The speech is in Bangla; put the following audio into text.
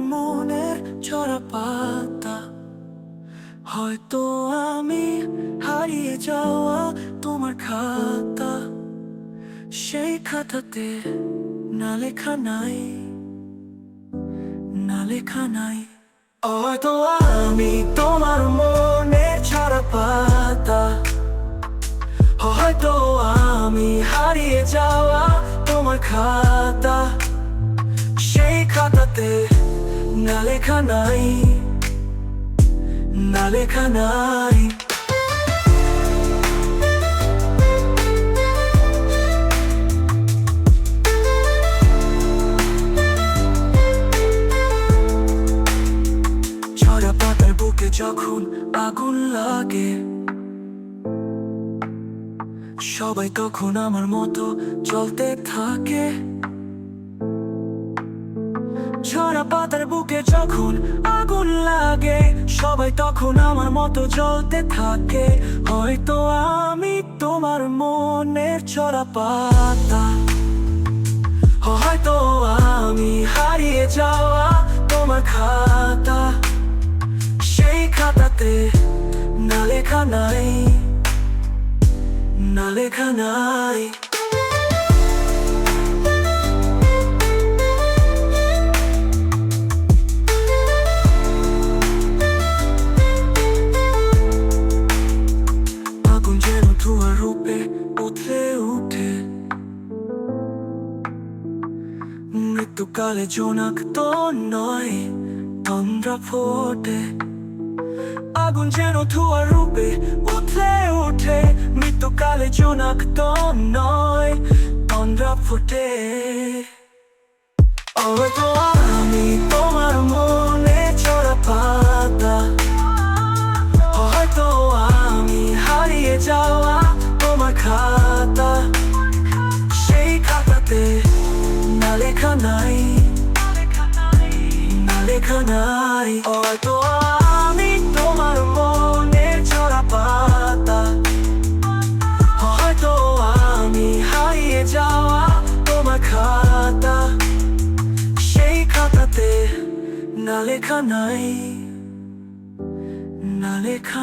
মনের ছড়া পাতা। হয়তো আমি হারিয়ে যাওয়া তোমার খাতা। সেই খাতাতে না লেখা নাই, না লেখা নাই। হয়তো আমি তোমার মনের ছড়া পাতা। হয়তো আমি হারিয়ে যাওয়া তোমার খাতা। খাতাতে না লেখা নাই, না লেখা নাই। ছড়া পাতার বুকে যখন আগুন লাগে, সবাই তখন আমার মতো চলতে থাকে। ছড়া পাতার বুকে যখন আগুন লাগে, সবাই তখন আমার মতো জ্বলতে থাকে। হয়তো আমি তোমার মনের ছড়া পাতা, হয়তো আমি হারিয়ে যাওয়া তোমার খাতা। সেই খাতাতে না লেখা নাই, না লেখা নাই। মৃত্যুকালে জোনাক তো নয়, তন্দ্রা ফোটে। আগুন যেন ধোঁয়া রূপে উঠে উঠে মৃত্যুকালে জোনাক তো নয়, তন্দ্রা ফোটে। হয়তো আমি তোমার মনে ছড়া পাতা, হয়তো আমি হারিয়ে যাওয়া লেখা নাই। লেখা নাই। হয়তো আমি তোমার মনের ছড়া পাতা। হয়তো আমি হারিয়ে যাওয়া তোমার খাতা। সেই খাতাতে না লেখা না লেখা